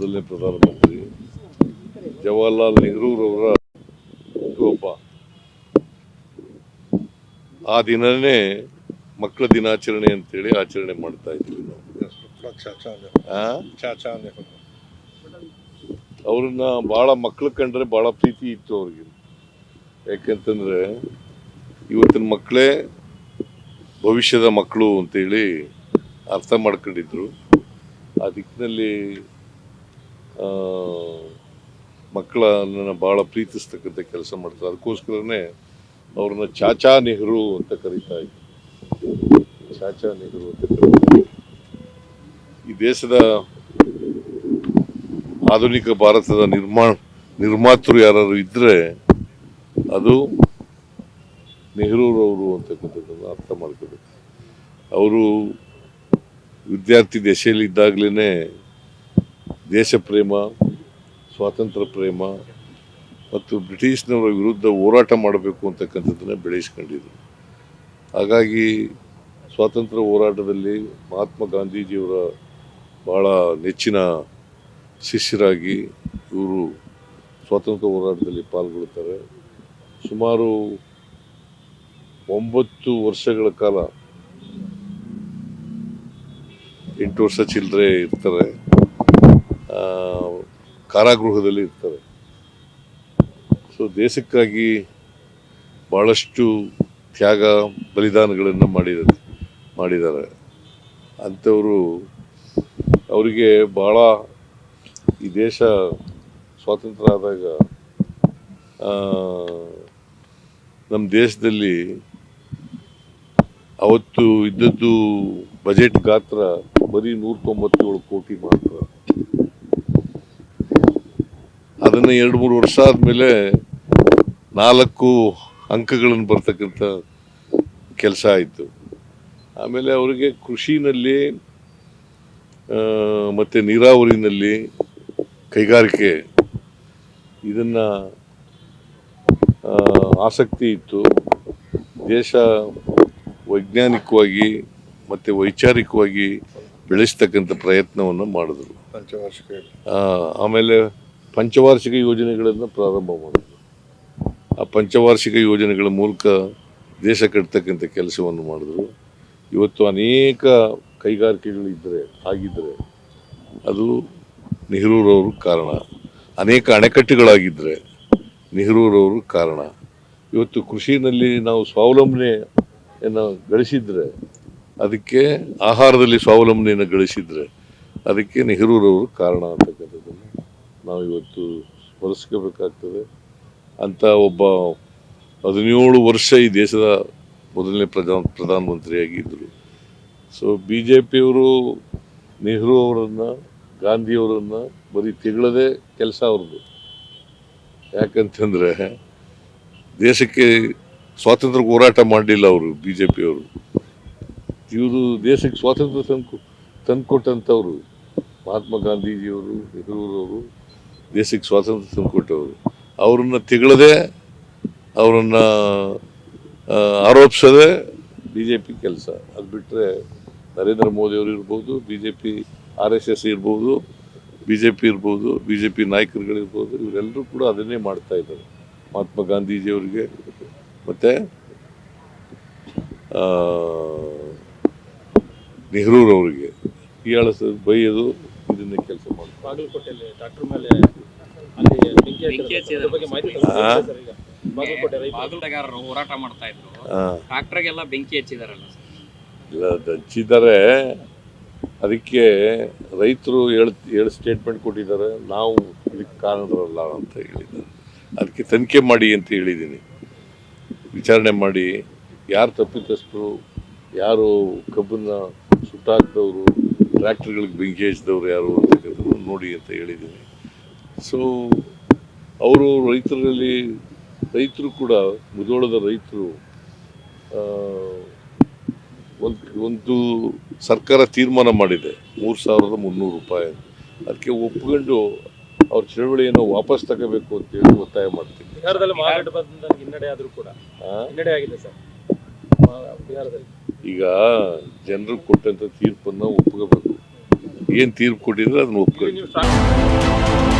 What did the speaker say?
ಮೊದಲನೇ ಪ್ರಧಾನಮಂತ್ರಿ ಜವಾಹರ್ಲಾಲ್ ನೆಹರೂರವರ ಹುಟ್ಟುಹಬ್ಬ ಆ ದಿನನೇ ಮಕ್ಕಳ ದಿನಾಚರಣೆ ಅಂತೇಳಿ ಆಚರಣೆ ಮಾಡ್ತಾ ಇದ್ವಿ ನಾವು. ಅವ್ರನ್ನ ಭಾಳ ಮಕ್ಳು ಕಂಡ್ರೆ ಭಾಳ ಪ್ರೀತಿ ಇತ್ತು ಅವ್ರಿಗೆ. ಯಾಕೆಂತಂದ್ರೆ ಇವತ್ತಿನ ಮಕ್ಕಳೇ ಭವಿಷ್ಯದ ಮಕ್ಕಳು ಅಂತೇಳಿ ಅರ್ಥ ಮಾಡ್ಕೊಂಡಿದ್ರು. ಆ ದಿಕ್ಕಿನಲ್ಲಿ ಮಕ್ಕಳನ್ನ ಭಾಳ ಪ್ರೀತಿಸ್ತಕ್ಕಂಥ ಕೆಲಸ ಮಾಡ್ತಾರೆ. ಅದಕ್ಕೋಸ್ಕರನೇ ಅವ್ರನ್ನ ಚಾಚಾ ನೆಹರು ಅಂತ ಕರೀತಾ ಇದ್ರು. ಚಾಚಾ ನೆಹರು ಅಂತ ಈ ದೇಶದ ಆಧುನಿಕ ಭಾರತದ ನಿರ್ಮಾಣ, ನಿರ್ಮಾತೃ ಯಾರು ಇದ್ರೆ ಅದು ನೆಹರೂರವರು ಅಂತಕ್ಕಂಥದ್ದನ್ನು ಅರ್ಥ ಮಾಡ್ಕೋಬೇಕು. ಅವರು ವಿದ್ಯಾರ್ಥಿ ದೆಸೆಯಲ್ಲಿ ಇದ್ದಾಗಲೇ ದೇಶ ಪ್ರೇಮ, ಸ್ವಾತಂತ್ರ್ಯ ಪ್ರೇಮ ಮತ್ತು ಬ್ರಿಟಿಷ್ನವರ ವಿರುದ್ಧ ಹೋರಾಟ ಮಾಡಬೇಕು ಅಂತಕ್ಕಂಥದ್ದನ್ನು ಬೆಳೆಸ್ಕೊಂಡಿದ್ರು. ಹಾಗಾಗಿ ಸ್ವಾತಂತ್ರ್ಯ ಹೋರಾಟದಲ್ಲಿ ಮಹಾತ್ಮ ಗಾಂಧೀಜಿಯವರ ಭಾಳ ನೆಚ್ಚಿನ ಶಿಷ್ಯರಾಗಿ ಇವರು ಸ್ವಾತಂತ್ರ್ಯ ಹೋರಾಟದಲ್ಲಿ ಪಾಲ್ಗೊಳ್ತಾರೆ. ಸುಮಾರು ಒಂಬತ್ತು ವರ್ಷಗಳ ಕಾಲ ಎಂಟು ವರ್ಷ ಚಿಲ್ಲರೆ ಇರ್ತಾರೆ. ಕಾರಾಗೃಹದಲ್ಲಿ ಇರ್ತಾರೆ. ಸೊ ದೇಶಕ್ಕಾಗಿ ಭಾಳಷ್ಟು ತ್ಯಾಗ, ಬಲಿದಾನಗಳನ್ನು ಮಾಡಿದ, ಮಾಡಿದ್ದಾರೆ. ಅಂಥವರು ಅವರಿಗೆ ಭಾಳ ಈ ದೇಶ ಸ್ವಾತಂತ್ರ್ಯ ಆದಾಗ ನಮ್ಮ ದೇಶದಲ್ಲಿ ಅವತ್ತು ಇದ್ದದ್ದು ಬಜೆಟ್ ಗಾತ್ರ ಬರೀ ನೂರ ತೊಂಬತ್ತೇಳು ಕೋಟಿ ಮಾತ್ರ. ಅದನ್ನು ಎರಡು ಮೂರು ವರ್ಷ ಆದಮೇಲೆ ನಾಲ್ಕು ಅಂಕಗಳನ್ನು ಬರ್ತಕ್ಕಂಥ ಕೆಲಸ ಆಯಿತು. ಆಮೇಲೆ ಅವರಿಗೆ ಕೃಷಿನಲ್ಲಿ ಮತ್ತು ನೀರಾವರಿನಲ್ಲಿ ಕೈಗಾರಿಕೆ ಇದನ್ನು ಆಸಕ್ತಿ ಇತ್ತು. ದೇಶ ವೈಜ್ಞಾನಿಕವಾಗಿ ಮತ್ತು ವೈಚಾರಿಕವಾಗಿ ಬೆಳೆಸ್ತಕ್ಕಂಥ ಪ್ರಯತ್ನವನ್ನು ಮಾಡಿದ್ರು. ಆಮೇಲೆ ಪಂಚವಾರ್ಷಿಕ ಯೋಜನೆಗಳನ್ನು ಪ್ರಾರಂಭ ಮಾಡಿದ್ರು. ಆ ಪಂಚವಾರ್ಷಿಕ ಯೋಜನೆಗಳ ಮೂಲಕ ದೇಶ ಕಟ್ಟತಕ್ಕಂಥ ಕೆಲಸವನ್ನು ಮಾಡಿದ್ರು. ಇವತ್ತು ಅನೇಕ ಕೈಗಾರಿಕೆಗಳಿದ್ದರೆ ಆಗಿದ್ದರೆ ಅದು ನೆಹರೂರವರು ಕಾರಣ. ಅನೇಕ ಅಣೆಕಟ್ಟುಗಳಾಗಿದ್ದರೆ ನೆಹರೂರವರು ಕಾರಣ. ಇವತ್ತು ಕೃಷಿನಲ್ಲಿ ನಾವು ಸ್ವಾವಲಂಬನೆಯನ್ನು ಗಳಿಸಿದರೆ, ಅದಕ್ಕೆ ಆಹಾರದಲ್ಲಿ ಸ್ವಾವಲಂಬನೆಯನ್ನು ಗಳಿಸಿದರೆ, ಅದಕ್ಕೆ ನೆಹರೂರವರು ಕಾರಣ ಅಂತಕ್ಕಂಥದ್ದನ್ನು ನಾವು ಇವತ್ತು ಸ್ಮರಿಸ್ಕೋಬೇಕಾಗ್ತದೆ ಅಂತ ಒಬ್ಬ ಹದಿನೇಳು ವರ್ಷ ಈ ದೇಶದ ಮೊದಲನೇ ಪ್ರಧಾನ ಪ್ರಧಾನಮಂತ್ರಿಯಾಗಿದ್ದರು. ಸೊ ಬಿ ಜೆ ಪಿಯವರು ನೆಹರು ಅವರನ್ನು ಗಾಂಧಿಯವರನ್ನು ಬರೀ ತಿಗಳದೇ ಕೆಲಸ ಅವ್ರದ್ದು. ಯಾಕಂತಂದರೆ ದೇಶಕ್ಕೆ ಸ್ವಾತಂತ್ರ್ಯ ಹೋರಾಟ ಮಾಡಲಿಲ್ಲ ಅವರು ಬಿ ಜೆ ಪಿಯವರು ಇವರು ದೇಶಕ್ಕೆ ಸ್ವಾತಂತ್ರ್ಯ ತಂದು ತಂದುಕೊಟ್ಟಂಥವ್ರು ಮಹಾತ್ಮ ಗಾಂಧೀಜಿಯವರು, ನೆಹರೂರವರು. ದೇಶಕ್ಕೆ ಸ್ವಾತಂತ್ರ್ಯ ತಂದುಕೊಟ್ಟವರು ಅವ್ರನ್ನ ತಿಗಳದೆ, ಅವರನ್ನ ಆರೋಪಿಸದೆ ಬಿ ಜೆ ಪಿ ಕೆಲಸ. ಅದು ಬಿಟ್ಟರೆ ನರೇಂದ್ರ ಮೋದಿ ಅವರು ಇರ್ಬೋದು B J P R S S ಇರ್ಬೋದು ಬಿ ಜೆ ಪಿ ಇರ್ಬೋದು ಬಿ ಜೆ ಪಿ ನಾಯಕರುಗಳಿರ್ಬೋದು, ಇವರೆಲ್ಲರೂ ಕೂಡ ಅದನ್ನೇ ಮಾಡ್ತಾ ಇದ್ದಾರೆ. ಮಹಾತ್ಮ ಗಾಂಧೀಜಿಯವರಿಗೆ ಮತ್ತು ನೆಹರೂರವರಿಗೆ. ಹೀಯಾಳಿಸೋದು ಬೈಯೋದು, ಇದನ್ನೇ ಕೆಲಸ ಮಾಡ್ತಾರೆ. ಬಾಗಲಕೋಟೆಯಲ್ಲಿ ಡಾಕ್ಟ್ರ್ ಮೇಲೆ ಬಾಗಲಕೋಟೆಗಾರರು ಹೋರಾಟ ಮಾಡ್ತಾ ಇದ್ರು. ಟ್ರಾಕ್ಟರ್ಗೆಲ್ಲ ಬೆಂಕಿ ಹಚ್ಚಿದಾರಲ್ಲ ಇಲ್ಲ ಅದು ಹಚ್ಚಿದ್ದಾರೆ ಅದಕ್ಕೆ ರೈತರು ಹೇಳು ಹೇಳು ಸ್ಟೇಟ್ಮೆಂಟ್ ಕೊಟ್ಟಿದ್ದಾರೆ. ನಾವು ಇದಕ್ಕೆ ಕಾರಣರಲ್ಲ ಅಂತ ಹೇಳಿದ್ದಾರೆ. ಅದಕ್ಕೆ ತನಿಖೆ ಮಾಡಿ ಅಂತ ಹೇಳಿದ್ದೀನಿ. ವಿಚಾರಣೆ ಮಾಡಿ. ಯಾರು ತಪ್ಪಿತಸ್ಥರು ಯಾರು ಕಬ್ಬನ್ನ ಸುಟ್ಟಾಕ್ದವರು ಟ್ರ್ಯಾಕ್ಟರ್ಗಳಿಗೆ ಬೆಂಕಿ ಹಚ್ಚಿದವ್ರು ಯಾರು ಅಂತಕ್ಕಂಥದ್ದು ನೋಡಿ ಅಂತ ಹೇಳಿದ್ದೀನಿ. ಸೊ ಅವರು ರೈತರಲ್ಲಿ ರೈತರು ಕೂಡ ಮುಧೋಳದ ರೈತರು ಒಂದು ಒಂದು ಸರ್ಕಾರ ತೀರ್ಮಾನ ಮಾಡಿದೆ. ಮೂರು ಸಾವಿರದ ಮುನ್ನೂರು ರೂಪಾಯಿ. ಅದಕ್ಕೆ ಒಪ್ಕೊಂಡು ಅವ್ರ ಚಳವಳಿಯನ್ನು ವಾಪಸ್ ತಗೋಬೇಕು ಅಂತೇಳಿ ಒತ್ತಾಯ ಮಾಡ್ತೀನಿ. ಹಿನ್ನಡೆ ಆದ್ರೂ ಕೂಡ. ಆ? ಹಿನ್ನಡೆ ಆಗಿದೆ ಸರ್. ಬಿಹಾರದಲ್ಲಿ. ಈಗ ಜನರು ಕೊಟ್ಟಂತ ತೀರ್ಪನ್ನು ಒಪ್ಕೋಬೇಕು. ಏನು ತೀರ್ಪು ಕೊಟ್ಟಿದ್ರೆ ಅದನ್ನ ಸ್ಟ್ರಾಂಗ್